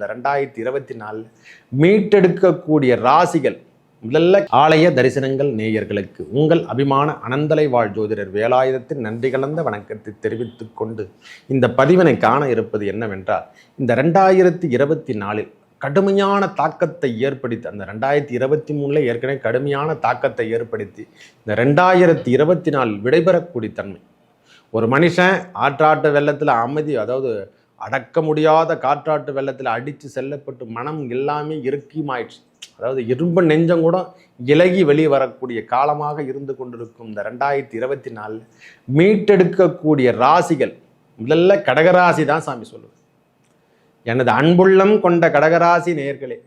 இந்த ரெண்டாயிரத்தி இருபத்தி நாலில் மீட்டெடுக்கக்கூடிய ராசிகள் முதல்ல ஆலய தரிசனங்கள் நேயர்களுக்கு உங்கள் அபிமான அனந்தலை வாழ் ஜோதிடர் வேலாயுதத்தின் நன்றி கலந்த வணக்கத்தை தெரிவித்துக் கொண்டு இந்த பதிவினை காண இருப்பது என்னவென்றால் இந்த ரெண்டாயிரத்தி இருபத்தி நாலில் கடுமையான தாக்கத்தை ஏற்படுத்தி அந்த ரெண்டாயிரத்தி இருபத்தி மூணில் ஏற்கனவே கடுமையான தாக்கத்தை ஏற்படுத்தி இந்த ரெண்டாயிரத்தி இருபத்தி நாலில் விடைபெறக்கூடிய தன்மை. ஒரு மனுஷன் ஆற்றாட்டு வெள்ளத்தில் அமைதி அதாவது அடக்க முடியாத காற்றாட்டு வெள்ளத்தில் அடித்து செல்லப்பட்டு மனம் எல்லாமே இறுக்கியமாயிடுச்சு. அதாவது இரும்ப நெஞ்சம் கூட இலகி வெளியே வரக்கூடிய காலமாக இருந்து கொண்டிருக்கும் இந்த ரெண்டாயிரத்தி இருபத்தி நாலில் மீட்டெடுக்கக்கூடிய ராசிகள் முதல்ல கடகராசி தான் சாமி சொல்லுவேன் எனது அன்புள்ளம் கொண்ட கடகராசி நேர்களே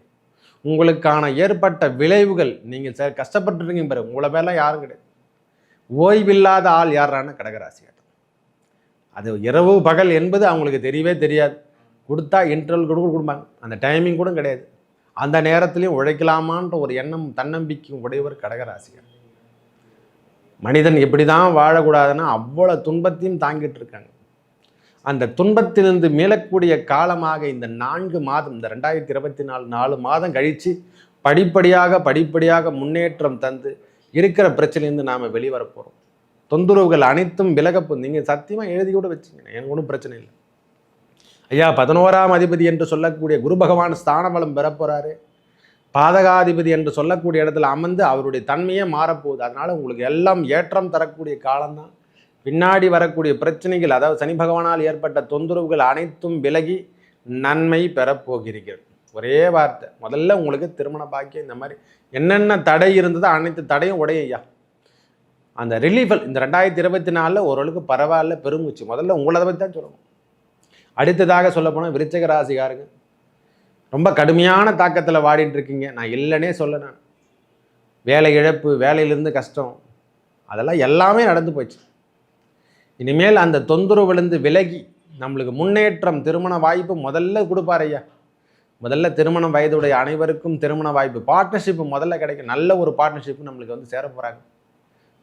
உங்களுக்கான ஏற்பட்ட விளைவுகள் நீங்கள் சார் கஷ்டப்பட்டுருக்கீங்க பாரு உங்களை மேலே யாரும் கிடையாது. ஓய்வில்லாத ஆள் யாரான கடகராசிகள். அது இரவு பகல் என்பது அவங்களுக்கு தெரியவே தெரியாது. கொடுத்தா இன்டர்வல் கூட கொடுப்பாங்க. அந்த டைமிங் கூட கிடையாது. அந்த நேரத்துலையும் உழைக்கலாமான்ற ஒரு எண்ணம் தன்னம்பிக்கை உடையவர் கடகராசிகள். மனிதன் எப்படி தான் வாழக்கூடாதுன்னா அவ்வளோ துன்பத்தையும் தாங்கிட்டு இருக்காங்க. அந்த துன்பத்திலிருந்து மீளக்கூடிய காலமாக இந்த நான்கு மாதம் இந்த ரெண்டாயிரத்தி இருபத்தி நாலு நாலு மாதம் கழித்து படிப்படியாக படிப்படியாக முன்னேற்றம் தந்து இருக்கிற பிரச்சனையிலேருந்து நாம் வெளிவர போகிறோம் தொந்தரவுகள் அனைத்தும் விலகப்போ நீங்கள் சத்தியமாக எழுதி கூட வச்சுங்க எனக்கு ஒன்றும் பிரச்சனை இல்லை. ஐயா பதினோராம் அதிபதி என்று சொல்லக்கூடிய குரு பகவான் ஸ்தானபலம் பெறப்போகிறாரு பாதகாதிபதி என்று சொல்லக்கூடிய இடத்துல அமர்ந்து அவருடைய தன்மையே மாறப்போகுது. அதனால் உங்களுக்கு எல்லாம் ஏற்றம் தரக்கூடிய காலம்தான். பின்னாடி வரக்கூடிய பிரச்சனைகள் அதாவது சனி பகவானால் ஏற்பட்ட தொந்தரவுகள் அனைத்தும் விலகி நன்மை பெறப்போகிறீர்கள் ஒரே வார்த்தை. முதல்ல உங்களுக்கு திருமண பாக்கியம் இந்த மாதிரி. என்னென்ன தடை இருந்ததோ அனைத்து தடையும் உடைய ஐயா அந்த ரிலீஃபல் இந்த ரெண்டாயிரத்தி இருபத்தி நாலில் ஓரளவுக்கு பரவாயில்ல பெருமூச்சு. முதல்ல உங்களை பற்றி தான் சொல்லணும். அடுத்ததாக சொல்ல போனால் விருச்சக ராசிகாருங்க ரொம்ப கடுமையான தாக்கத்தில் வாடிட்டு இருக்கீங்க. நான் இல்லைன்னே சொல்ல நான். வேலை இழப்பு வேலையிலேருந்து கஷ்டம் அதெல்லாம் எல்லாமே நடந்து போச்சு. இனிமேல் அந்த தொந்தரவுலேருந்து விலகி நம்மளுக்கு முன்னேற்றம் திருமண வாய்ப்பு முதல்ல கொடுப்பார் ஐயா. முதல்ல திருமணம் வயதுடைய அனைவருக்கும் திருமண வாய்ப்பு. பார்ட்னர்ஷிப் முதல்ல கிடைக்கும் நல்ல ஒரு பார்ட்னர்ஷிப்பு நம்மளுக்கு வந்து சேர போகிறாங்க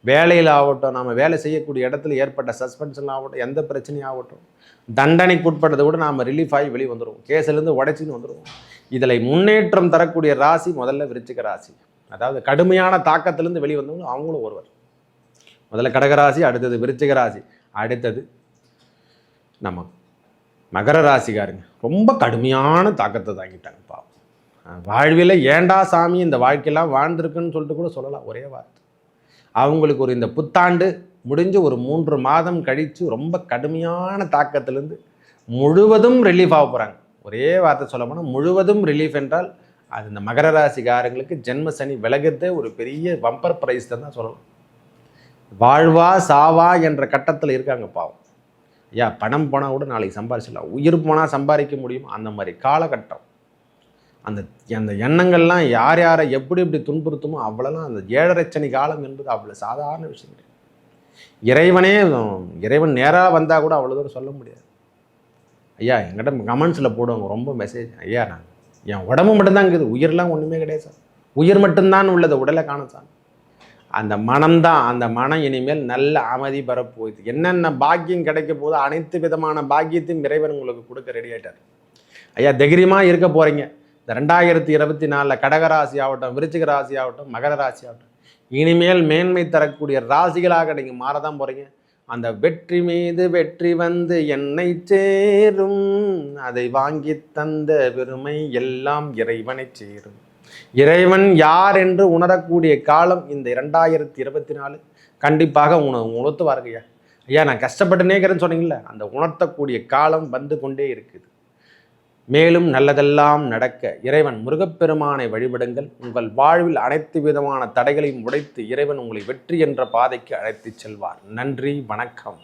வேலையில் ஆகட்டும் நாம் வேலை செய்யக்கூடிய இடத்துல ஏற்பட்ட சஸ்பென்ஷன் ஆகட்டும் எந்த பிரச்சனையும் ஆகட்டும் தண்டனைக்கு உட்பட்டதை விட நாம் ரிலீஃப் ஆகி வெளியே வந்துடுவோம் கேஸ்லேருந்து உடைச்சின்னு வந்துடுவோம் இதில் முன்னேற்றம் தரக்கூடிய ராசி முதல்ல விருச்சிக ராசி. அதாவது கடுமையான தாக்கத்திலேருந்து வெளியே வந்தவங்க அவங்களும் ஒருவர். முதல்ல கடகராசி அடுத்தது விருச்சிக ராசி அடுத்தது நம்ம மகர ராசிக்காருங்க. ரொம்ப கடுமையான தாக்கத்தை தாங்கிட்டாங்க பாவம். வாழ்வில் ஏண்டா சாமி இந்த வாழ்க்கையெல்லாம் வாழ்ந்துருக்குன்னு சொல்லிட்டு கூட சொல்லலாம். ஒரே வார்த்தை. அவங்களுக்கு ஒரு இந்த புத்தாண்டு முடிஞ்சு ஒரு மூன்று மாதம் கழித்து ரொம்ப கடுமையான தாக்கத்திலேருந்து முழுவதும் ரிலீஃப் ஆக போகிறாங்க ஒரே வார்த்தை சொல்ல போனால் முழுவதும் ரிலீஃப் என்றால் அது இந்த மகர ராசிக்காரங்களுக்கு ஜென்ம சனி விலகிறதே ஒரு பெரிய பம்பர் ப்ரைஸ் தான் சொல்லலாம். வாழ்வா சாவா என்ற கட்டத்தில் இருக்காங்க பாவம். ஐயா பணம் போனால் கூட நாளைக்கு சம்பாரிச்சிடலாம். உயிர் போனால் சம்பாதிக்க முடியும்? அந்த மாதிரி காலகட்டம். அந்த அந்த எண்ணங்கள்லாம் யார் யாரை எப்படி எப்படி துன்புறுத்துமோ அவ்வளோலாம் அந்த ஏழரைச்சனி காலம் என்பது அவ்வளோ சாதாரண விஷயம் கிடையாது. இறைவனே இறைவன் நேராக வந்தால் கூட அவ்வளோ தூரம் சொல்ல முடியாது. ஐயா எங்கிட்ட கமெண்ட்ஸில் போடுவாங்க ரொம்ப மெசேஜ் ஐயா நான் என் உடம்பு மட்டும்தான் இருக்குது. உயிரெலாம் ஒன்றுமே கிடையாது சார். உயிர் மட்டும்தான் உள்ளது. உடலை காணும் சார். அந்த மனம்தான் அந்த மனம் இனிமேல் நல்ல அமைதி பெறப்போகுது. என்னென்ன பாக்கியம் கிடைக்க போதோ அனைத்து விதமான பாக்கியத்தையும் இறைவன் உங்களுக்கு கொடுக்க ரெடி ஆகிட்டார் ஐயா தைரியமாக இருக்க போகிறீங்க ரெண்டாயிரத்தி இருபத்தி நாலில் கடகராசி ஆகட்டும் விருச்சிக ராசி ஆகட்டும் மகர ராசி ஆகட்டும் இனிமேல் மேன்மை தரக்கூடிய ராசிகளாக நீங்கள் மாறதான் போகிறீங்க அந்த வெற்றி மீது வெற்றி வந்து என்னை சேரும். அதை வாங்கி தந்த பெருமை எல்லாம் இறைவனை சேரும். இறைவன் யார் என்று உணரக்கூடிய காலம் இந்த இரண்டாயிரத்தி இருபத்தி நாலு. கண்டிப்பாக உண உணர்த்துவாருங்க ஐயா ஐயா நான் கஷ்டப்பட்டுனேக்கிறேன்னு சொன்னீங்கல்ல அந்த உணர்த்தக்கூடிய காலம் வந்து கொண்டே இருக்குது. மேலும் நல்லதெல்லாம் நடக்க இறைவன் முருகப்பெருமானை வழிபடுங்கள். உங்கள் வாழ்வில் அனைத்து விதமான தடைகளையும் உடைத்து இறைவன் உங்களை வெற்றி என்ற பாதைக்கு அழைத்துச் செல்வார். நன்றி வணக்கம்.